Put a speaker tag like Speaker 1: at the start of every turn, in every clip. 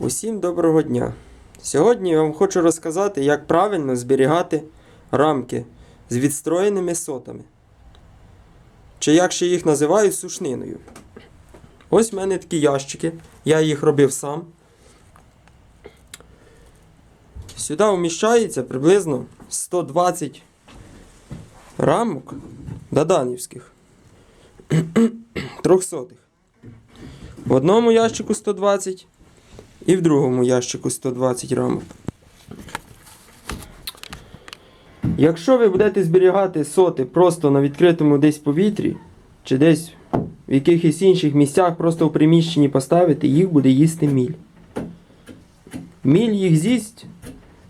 Speaker 1: Усім доброго дня! Сьогодні я вам хочу розказати, як правильно зберігати рамки з відстроєними сотами. Чи як ще їх називають сушниною. Ось в мене такі ящики. Я їх робив сам. Сюди вміщається приблизно 120 рамок даданівських. Трьохсотих. В одному ящику 120 і в другому ящику 120 рамок. Якщо ви будете зберігати соти просто на відкритому десь повітрі, чи десь в якихось інших місцях просто в приміщенні поставити, їх буде їсти міль. Міль їх з'їсть,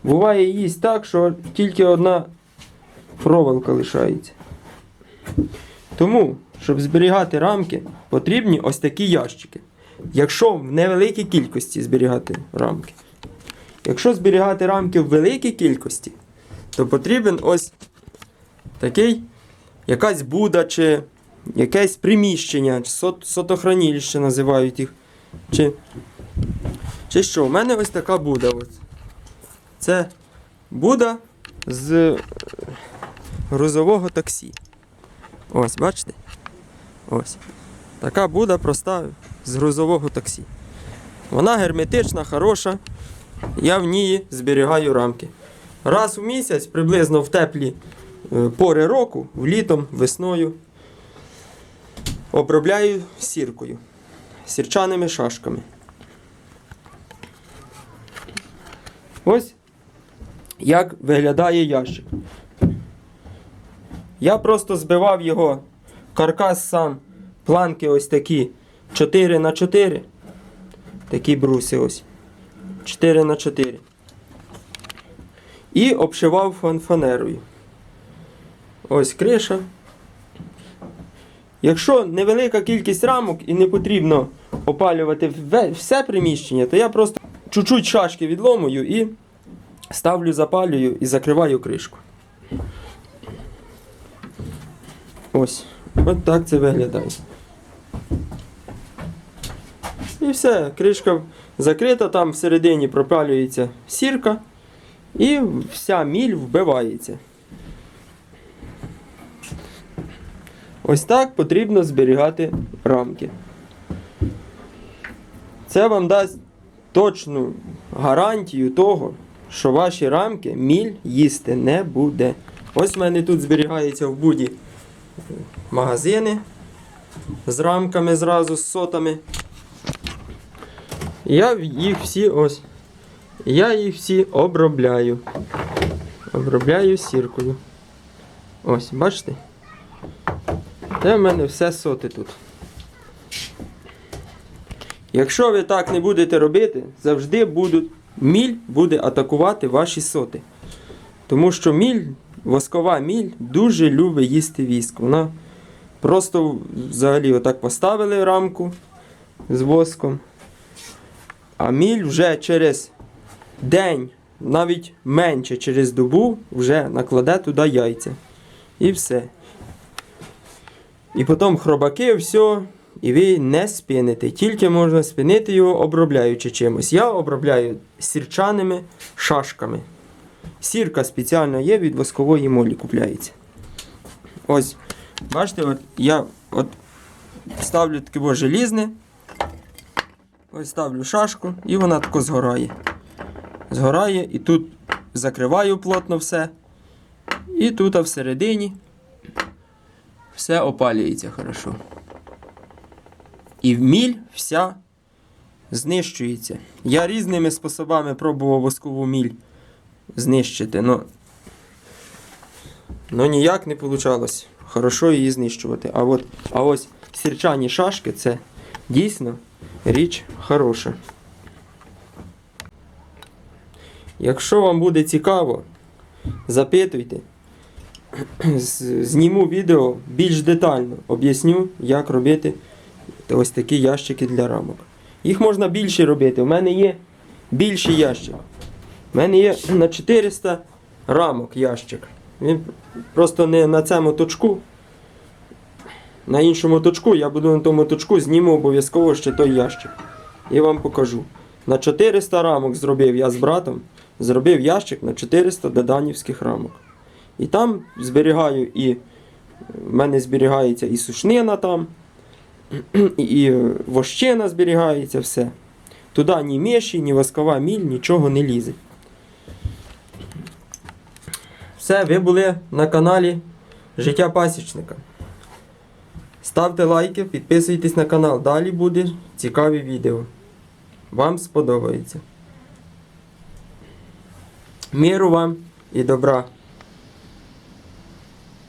Speaker 1: буває їсть так, що тільки одна проволока лишається. Тому, щоб зберігати рамки, потрібні ось такі ящики. Якщо в невеликій кількості зберігати рамки. Якщо зберігати рамки в великій кількості, то потрібен ось такий якась буда чи якесь приміщення, чи сот, сотохранилище називають їх. Чи, чи що? У мене ось така буда. Ось. Це буда з е, грузового таксі. Ось, бачите? Ось. Така буда проста з грузового таксі. Вона герметична, хороша. Я в ній зберігаю рамки. Раз в місяць, приблизно в теплі е, пори року, літом, весною, обробляю сіркою, сірчаними шашками. Ось як виглядає ящик. Я просто збивав його каркас сам, планки ось такі 4 на 4 Такі бруси ось. 4 на 4 І обшивав фан- фанерою. Ось криша. Якщо невелика кількість рамок і не потрібно опалювати все приміщення, то я просто чуть-чуть шашки відломую і ставлю, запалюю і закриваю кришку. Ось. От так це виглядає. І все, кришка закрита, там всередині пропалюється сірка і вся міль вбивається. Ось так потрібно зберігати рамки. Це вам дасть точну гарантію того, що ваші рамки міль їсти не буде. Ось в мене тут зберігається в буді магазини з рамками зразу, з сотами. Я їх всі ось. Я їх всі обробляю. Обробляю сіркою. Ось, бачите? Це в мене все соти тут. Якщо ви так не будете робити, завжди будуть, міль буде атакувати ваші соти. Тому що міль, воскова міль дуже любить їсти віск. Вона просто взагалі отак поставили рамку з воском. А міль вже через день, навіть менше через добу, вже накладе туди яйця. І все. І потім хробаки, все, і ви не спините. Тільки можна спинити його, обробляючи чимось. Я обробляю сірчаними шашками. Сірка спеціально є від воскової молі купляється. Ось, бачите, от я от ставлю таке желізне. Ось ставлю шашку і вона тако згорає. Згорає і тут закриваю плотно все. І тут а всередині все опалюється хорошо. І міль вся знищується. Я різними способами пробував воскову міль знищити, но, но ніяк не вийшло. Хорошо її знищувати. А, от, а ось сірчані шашки це дійсно річ хороша. Якщо вам буде цікаво, запитуйте. Зніму відео більш детально, об'ясню, як робити ось такі ящики для рамок. Їх можна більше робити. У мене є більший ящик. У мене є на 400 рамок ящик. Він просто не на цьому точку. На іншому точку я буду на тому точку, зніму обов'язково ще той ящик. І вам покажу. На 400 рамок зробив я з братом, зробив ящик на 400 доданівських рамок. І там зберігаю і в мене зберігається і сушнина там, і, і вощина зберігається, все. Туди ні міші, ні воскова міль, нічого не лізе. Все, ви були на каналі Життя Пасічника. Ставте лайки, підписуйтесь на канал. Далі буде цікаві відео. Вам сподобається. Миру вам і добра!